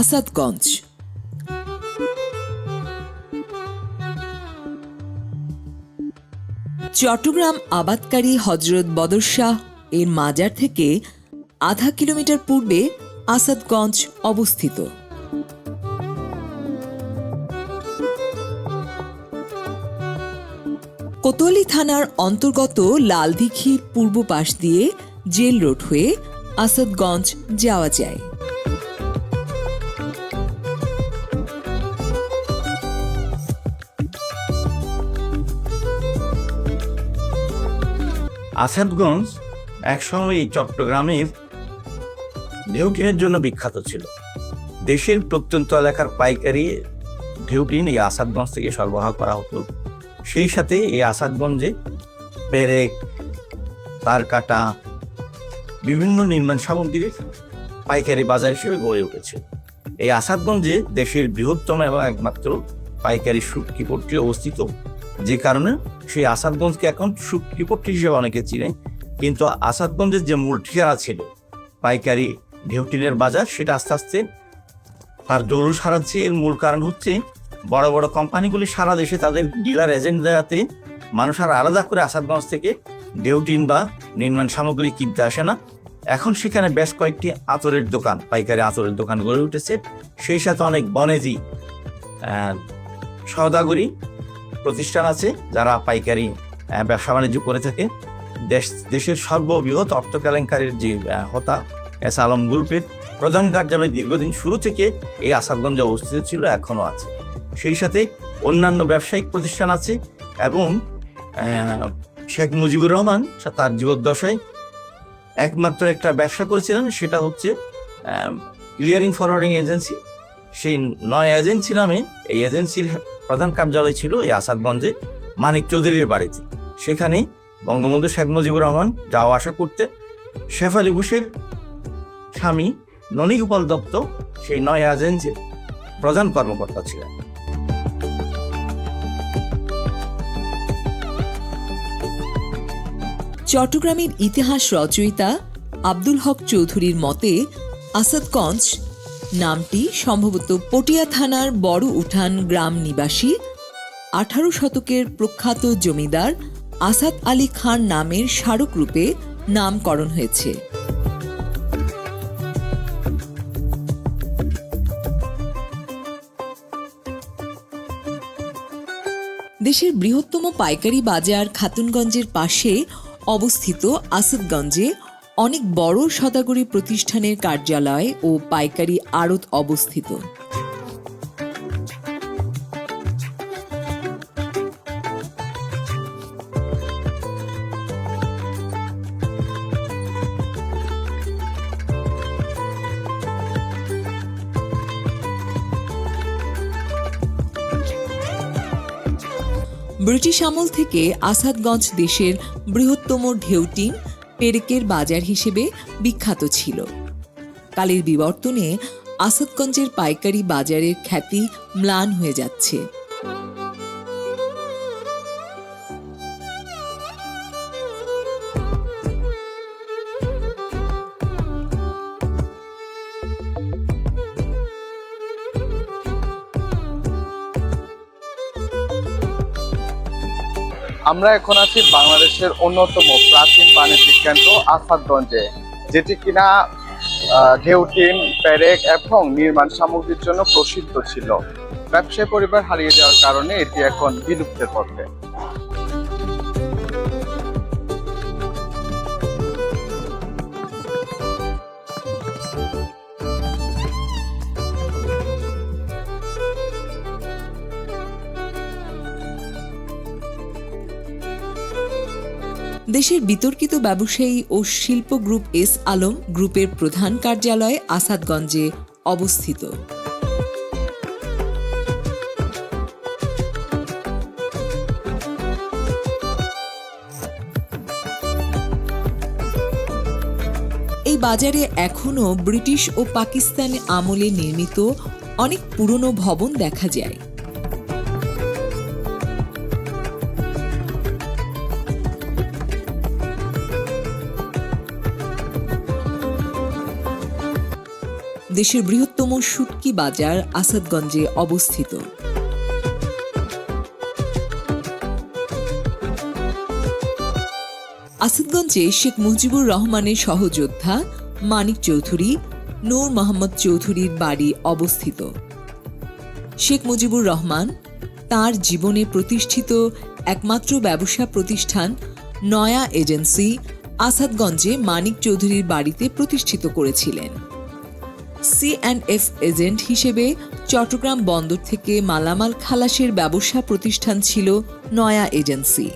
আসাদগঞ্জ চট্টগ্রাম আবাদকারী হজরত বদর শাহ এর মাজার থেকে আধা কিলোমিটার পূর্বে আসাদগঞ্জ অবস্থিত। কোতোয়ালি থানার অন্তর্গত লালদিঘির পূর্ব পাশ দিয়ে জেল রোড হয়ে আসাদগঞ্জ যাওয়া যায়। আসাদগঞ্জ একসময় এই চট্টগ্রামের ঢেউটিনের জন্য বিখ্যাত ছিল। দেশের প্রত্যন্ত এলাকার পাইকারি ঢেউটিন এই আসাদগঞ্জ থেকে সরবরাহ করা হতো। সেই সাথে এই আসাদগঞ্জে পেরেক তার কাটা বিভিন্ন নির্মাণ সামগ্রীর পাইকারি বাজার হিসেবে গড়ে উঠেছে। এই আসাদগঞ্জে দেশের বৃহত্তম এবং একমাত্র পাইকারি সুটকিপট্টি অবস্থিত। যে কারণে সেই আসাদগঞ্জকে এখন সুটকিপট্টি হিসেবে অনেকে চিনে। কিন্তু আসাদগঞ্জের যে মূল ঠিকানা ছিল, পাইকারি ঢেউটিনের বাজার, সেটা আস্তে আস্তে আর দৌড় সারাচ্ছে এর মূল কারণ হচ্ছে বড় বড় কোম্পানিগুলি সারা দেশে তাদের ডিলার এজেন্ট দেওয়াতে মানুষ আর আলাদা করে আসাদগঞ্জ থেকে ডেউটিন বা নির্মাণ সামগ্রী কিনতে আসে না। এখন সেখানে বেশ কয়েকটি আতরের দোকান, পাইকারি আতরের দোকান গড়ে উঠেছে। সেই সাথে অনেক বনেজি সওদাগরি প্রতিষ্ঠান আছে, যারা পাইকারি ব্যবসা বাণিজ্য করে থাকে। দেশ, দেশের সর্ববৃহৎ অর্থ কেলেঙ্কারির যে হতা, এস আলম গ্রুপের প্রধান কার্যালয় দীর্ঘদিন শুরু থেকে এই আসাদগঞ্জে অবস্থিত ছিল, এখনও আছে। সেই সাথে অন্যান্য ব্যবসায়িক প্রতিষ্ঠান আছে এবং শেখ মুজিবুর রহমান তার জীবদ্দশায় একমাত্র একটা ব্যবসা করেছিলেন, সেটা হচ্ছে ক্লিয়ারিং ফরওয়ার্ডিং এজেন্সি সেই নয় এজেন্সি নামে এই এজেন্সির প্রধান কার্যালয় ছিল এই আসাদগঞ্জে মানিক চৌধুরীর বাড়িতে। সেখানে বঙ্গবন্ধু শেখ মুজিবুর রহমান যাওয়া আসা করতে শেফালি ঘোষের স্বামী ননীগোপাল দত্ত সেই নয় এজেন্সির প্রধান কর্মকর্তা ছিলেন। চট্টগ্রামের ইতিহাস রচয়িতা আব্দুল হক চৌধুরীর মতে আসাদগঞ্জ নামটি সম্ভবত পটিয়া থানার বড় উঠান গ্রাম নিবাসী, আঠারো শতকের প্রখ্যাত জমিদার আসাদ আলী খান নামের স্মারকরূপে নামকরণ হয়েছে। দেশের বৃহত্তম পাইকারি বাজার খাতুনগঞ্জের পাশে অবস্থিত আসাদগঞ্জে অনেক বড় সদাগরি প্রতিষ্ঠানের কার্যালয় ও পাইকারি আড়ত অবস্থিত। ব্রিটিশ আমল থেকে আসাদগঞ্জ দেশের বৃহত্তম ঢেউটিন পেরেকের বাজার হিসেবে বিখ্যাত ছিল। কালের বিবর্তনে আসাদগঞ্জের পাইকারি বাজারের খ্যাতি ম্লান হয়ে যাচ্ছে। আমরা এখন আছি বাংলাদেশের অন্যতম প্রাচীন বাণিজ্যিক কেন্দ্র আসাদগঞ্জে, যেটি কিনা ঢেউটিন প্যারেক এবং নির্মাণ সামগ্রীর জন্য প্রসিদ্ধ ছিল। ব্যবসায়ী পরিবার হারিয়ে যাওয়ার কারণে এটি এখন বিলুপ্তের পথে। দেশের বিতর্কিত ব্যবসায়ী ও শিল্প গ্রুপ এস আলম গ্রুপের প্রধান কার্যালয় আসাদগঞ্জে অবস্থিত। এই বাজারে এখনও ব্রিটিশ ও পাকিস্তান আমলে নির্মিত অনেক পুরনো ভবন দেখা যায়। দেশের বৃহত্তম শুটকি বাজার আসাদগঞ্জে অবস্থিত। আসাদগঞ্জে শেখ মুজিবুর রহমানের সহযোদ্ধা মানিক চৌধুরী, নূর মোহাম্মদ চৌধুরীর বাড়ি অবস্থিত। শেখ মুজিবুর রহমান তার জীবনে প্রতিষ্ঠিত একমাত্র ব্যবসা প্রতিষ্ঠান নয়া এজেন্সি আসাদগঞ্জে মানিক চৌধুরীর বাড়িতে প্রতিষ্ঠিত করেছিলেন। সি অ্যান্ড এফ এজেন্ট হিসেবে চট্টগ্রাম বন্দর থেকে মালামাল খালাসের ব্যবসা প্রতিষ্ঠান ছিল নয়া এজেন্সি।